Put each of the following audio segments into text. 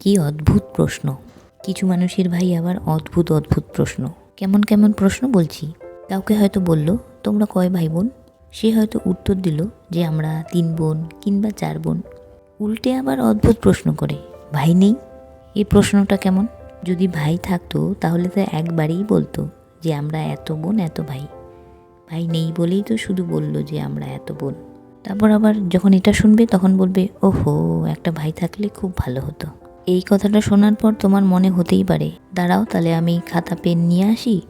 কি অদ্ভুত প্রশ্ন। কিছু মানুষের ভাই আবার অদ্ভুত অদ্ভুত প্রশ্ন। কেমন কেমন প্রশ্ন বলছি? কাউকে হয়তো বলল, তোমরা কয় ভাই বোন সে হয়তো উত্তর দিল যে, আমরা তিন বোন কিংবা চার বোন। উল্টে আবার অদ্ভুত প্রশ্ন করে, ভাই নেই? এই প্রশ্নটা কেমন? যদি ভাই থাকতো, তাহলে তো একবারেই বলতো যে, আমরা এত বোন, এত ভাই। ভাই নেই বলেই তো শুধু বলল যে, আমরা এত বোন। তারপর আবার যখন এটা শুনবে, তখন বলবে, ওহো, একটা ভাই থাকলে খুব ভালো হতো। এই কথাটা শোনার পর তোমার মনে হতেই পারে। দাঁড়াও তাহলে আমি খাতা, পেন নিয়ে আসি।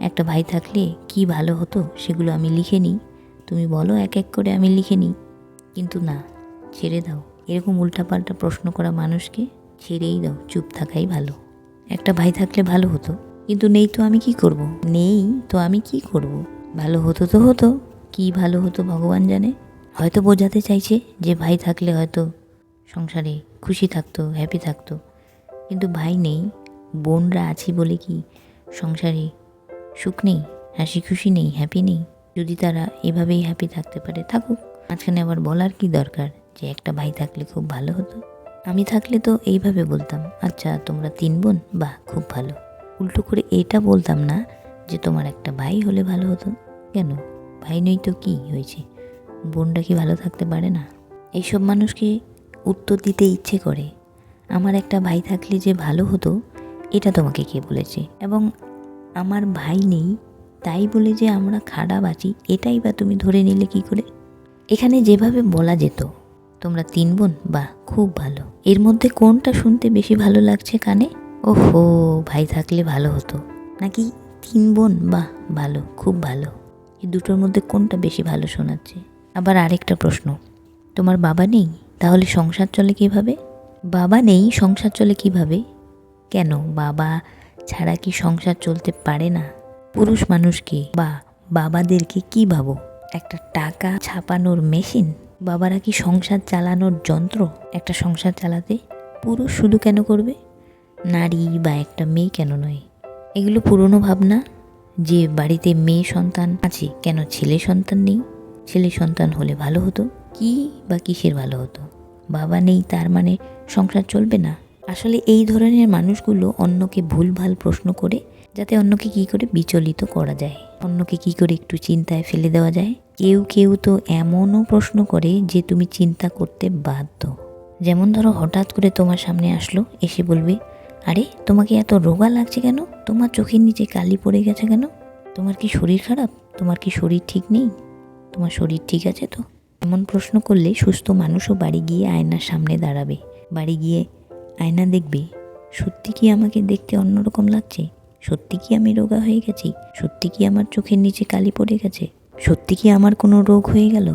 একটা ভাই থাকলে কি ভালো হতো সেগুলো আমি লিখে নিই। তুমি বলো এক এক করে আমি লিখে নিই। কিন্তু না, ছেড়ে দাও। এরকম উল্টাপাল্টা প্রশ্ন করা মানুষকে ছেড়েই দাও, চুপ থাকাই ভালো। একটা ভাই থাকলে ভালো হতো। কিন্তু নেই তো আমি কি করব। নেই তো আমি কি করব। ভালো হতো তো হতো। কি ভালো হতো ভগবান জানে? হয়তো বোঝাতে চাইছে যে ভাই থাকলে হয়তো সংসারে খুশি থাকতো হ্যাপি থাকতো। কিন্তু ভাই নেই, বোনরা আছি বলে কি সংসারে সুখ নেই, হাসি খুশি নেই হ্যাপি নেই? যদি তারা এভাবেই হ্যাপি থাকতে পারে, থাকুক। মাঝখানে আবার বলার কি দরকার যে একটা ভাই থাকলে খুব ভালো হতো? আমি থাকলে তো এইভাবে বলতাম আচ্ছা তোমরা তিন বোন? বাহ, খুব ভালো। উল্টো করে এটা বলতাম না যে তোমার একটা ভাই হলে ভালো হতো। কেন? ভাই নেই তো কি হয়েছে? বোনটা কি ভালো থাকতে পারে না? এইসব মানুষকে উত্তর দিতে ইচ্ছে করে, আমার একটা ভাই থাকলে যে ভালো হতো, এটা তোমাকে কে বলেছে? এবং আমার ভাই নেই, তাই বলে যে আমরা খারাপ আছি, এটাই বা তুমি ধরে নিলে কি করে? এখানে যেভাবে বলা যেত, তোমরা তিন বোন, বা খুব ভালো। এর মধ্যে কোনটা শুনতে বেশি ভালো লাগছে কানে? ওহো, ভাই থাকলে ভালো হতো। নাকি তিন বোন, বা ভালো, খুব ভালো? এই দুটোর মধ্যে কোনটা বেশি ভালো শোনাচ্ছে? আবার আরেকটা প্রশ্ন, তোমার বাবা নেই? তাহলে সংসার চলে কীভাবে? বাবা নেই, সংসার চলে কীভাবে? কেন? বাবা ছাড়া কি সংসার চলতে পারে না? পুরুষ মানুষকে বা বাবাদেরকে কি ভাবো? একটা টাকা ছাপানোর মেশিন? বাবারা কি সংসার চালানোর যন্ত্র? একটা সংসার চালাতে পুরুষ শুধু কেন করবে? নারী বা একটা মেয়ে কেন নয়? এগুলো পুরনো ভাবনা? যে বাড়িতে মেয়ে সন্তান আছে, কেন ছেলে সন্তান নেই? ছেলে সন্তান হলে ভালো হতো? কি বা কিসের ভালো হতো? বাবা নেই, তার মানে সংসার চলবে না। আসলে এই ধরনের মানুষগুলো অন্যকে ভুলভাল প্রশ্ন করে, যাতে অন্যকে কি করে বিচলিত করা যায়। অন্যকে কি করে একটু চিন্তায় ফেলে দেওয়া যায়? কেউ কেউ তো এমনও প্রশ্ন করে যে তুমি চিন্তা করতে বাধ্য। যেমন ধরো হঠাৎ করে তোমার সামনে আসলো, এসে বলবে, আরে, তোমাকে এত রোগা লাগছে কেন? তোমার চোখের নিচে কালি পড়ে গেছে কেন? তোমার কি শরীর খারাপ? তোমার কি শরীর ঠিক নেই? তোমার শরীর ঠিক আছে তো? এমন প্রশ্ন করলে সুস্থ মানুষও বাড়ি গিয়ে আয়নার সামনে দাঁড়াবে। বাড়ি গিয়ে আয়না দেখবে, সত্যি কি আমাকে দেখতে অন্যরকম লাগছে? সত্যি কি আমি রোগা হয়ে গেছি? সত্যি কি আমার চোখের নিচে কালি পড়ে গেছে? সত্যি কি আমার কোনো রোগ হয়ে গেল?